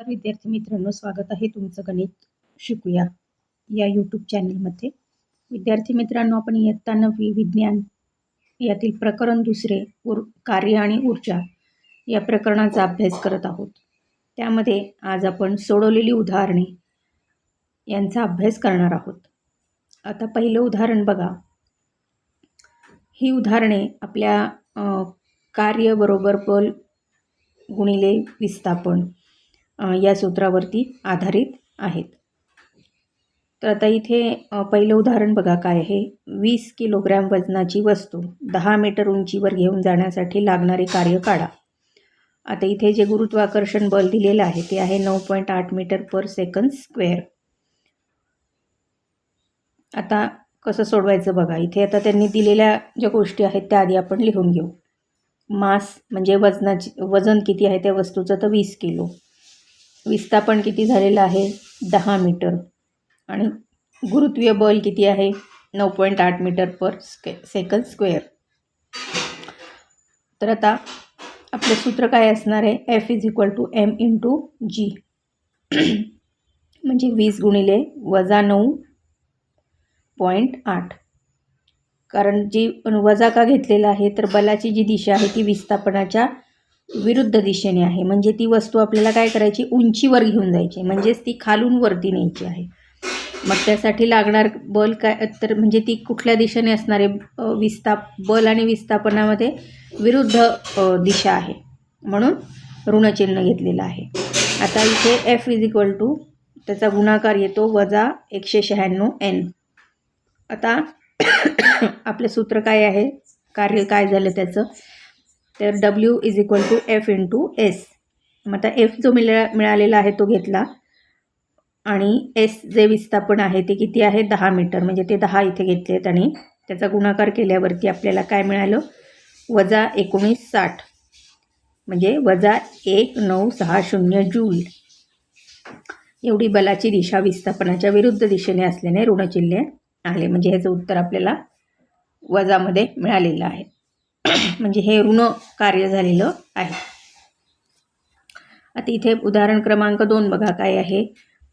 नमस्कार विद्यार्थी मित्रांनो. स्वागत आहे तुमचं गणित शिकूया या यूट्यूब चॅनलमध्ये विद्यार्थी मित्रांनो आपण इयत्ता नववी विज्ञान यातील प्रकरण दुसरे उर कार्य आणि ऊर्जा या प्रकरणाचा अभ्यास करत आहोत. त्यामध्ये आज आपण सोडवलेली उदाहरणे यांचा अभ्यास करणार आहोत. आता पहिलं उदाहरण बघा. ही उदाहरणे आपल्या कार्य बरोबर बल गुणिले विस्थापन या सूत्रावरती आधारित आहेत. तर आता इथे पहिलं उदाहरण बघा काय आहे. वीस किलोग्रॅम वजनाची वस्तू दहा मीटर उंचीवर घेऊन जाण्यासाठी लागणारे कार्य काढा. आता इथे जे गुरुत्वाकर्षण बल दिलेलं आहे ते आहे नऊ पॉईंट आठ मीटर पर सेकंद स्क्वेअर. आता कसं सोडवायचं बघा. इथे आता त्यांनी दिलेल्या ज्या गोष्टी आहेत त्या आधी आपण लिहून घेऊ. मास म्हणजे वजनाची वजन किती आहे त्या वस्तूचं तर वीस किलो. विस्थापन किती झालेलं आहे? दहा मीटर. आणि गुरुत्वीय बल किती आहे? नऊ पॉईंट आठ मीटर पर स्के सेकंद स्क्वेअर. तर आता आपलं सूत्र काय असणार आहे? F is equal to M into G म्हणजे वीस गुणिले वजा नऊ पॉईंट आठ. कारण जी वजा का घेतलेला आहे? तर बलाची जी दिशा आहे ती विस्थापनाच्या विरुद्ध दिशेने आहे. म्हणजे ती वस्तू आपल्याला काय करायची? उंचीवर घेऊन जायची. म्हणजेच ती खालून वरती न्यायची आहे. मग त्यासाठी लागणार बल काय? तर म्हणजे ती कुठल्या दिशेने असणारे विस्ताप विस्थाप बल आणि विस्थापनामध्ये विरुद्ध दिशा आहे. म्हणून ऋणचिन्ह घेतलेलं आहे. आता इथे एफ इज इक्वल टू त्याचा गुणाकार येतो वजा एकशे शहाण्णव एन आता आपलं सूत्र काय आहे? कार्य काय झालं त्याचं? तर W is equal to F into S मग आता एफ जो मिळा मिळालेला आहे तो घेतला. आणि एस जे विस्थापन आहे ते किती आहे? दहा मीटर. म्हणजे ते दहा इथे घेतलेत आणि त्याचा गुणाकार केल्यावरती आपल्याला काय मिळालं? वजा एकोणीस साठ. म्हणजे वजा एक नऊ सहा शून्य जूल. एवढी बलाची दिशा विस्थापनाच्या विरुद्ध दिशेने असल्याने ऋणचिन्ह आले. म्हणजे ह्याचं उत्तर आपल्याला वजामध्ये मिळालेलं आहे. म्हणजे हे ऋण कार्य झालेलं आहे. आता इथे उदाहरण क्रमांक दोन बघा काय आहे.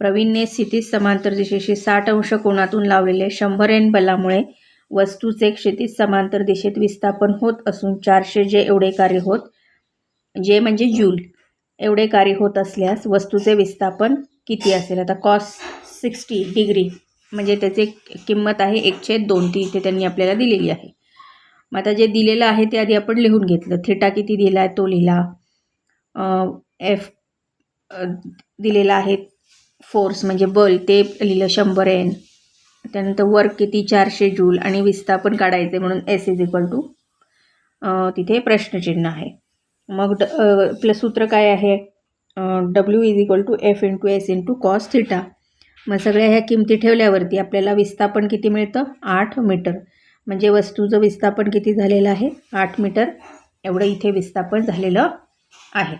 प्रवीणने स्थितीत समांतर दिशेशी साठ अंश कोणातून लावलेले शंभर एन बलामुळे वस्तूचे क्षितिज समांतर दिशेत विस्थापन होत असून चारशे जे एवढे कार्य होत जे म्हणजे जूल एवढे कार्य होत असल्यास वस्तूचे विस्थापन किती असेल? आता कॉस सिक्स्टी डिग्री म्हणजे त्याचे किंमत आहे एकशे दोन ती इथे त्यांनी आपल्याला दिलेली आहे. मग आता जे दिलेलं आहे ते आधी आपण लिहून घेतलं. थिटा किती दिला आहे तो लिहिला. एफ दिलेला आहे फोर्स म्हणजे बल ते लिहिलं शंभर एन त्यानंतर वर्क किती? चारशे जूल आणि विस्थापन काढायचे म्हणून एस इज इक्वल टू तिथे प्रश्नचिन्ह आहे. मग ड आपलं सूत्र काय आहे? W is equal to F into S into cos theta मग सगळ्या ह्या किमती ठेवल्यावरती आपल्याला विस्थापन किती मिळतं? आठ मीटर. म्हणजे वस्तूचं विस्थापन किती झालेलं आहे? आठ मीटर. एवढं इथे विस्थापन झालेलं आहे.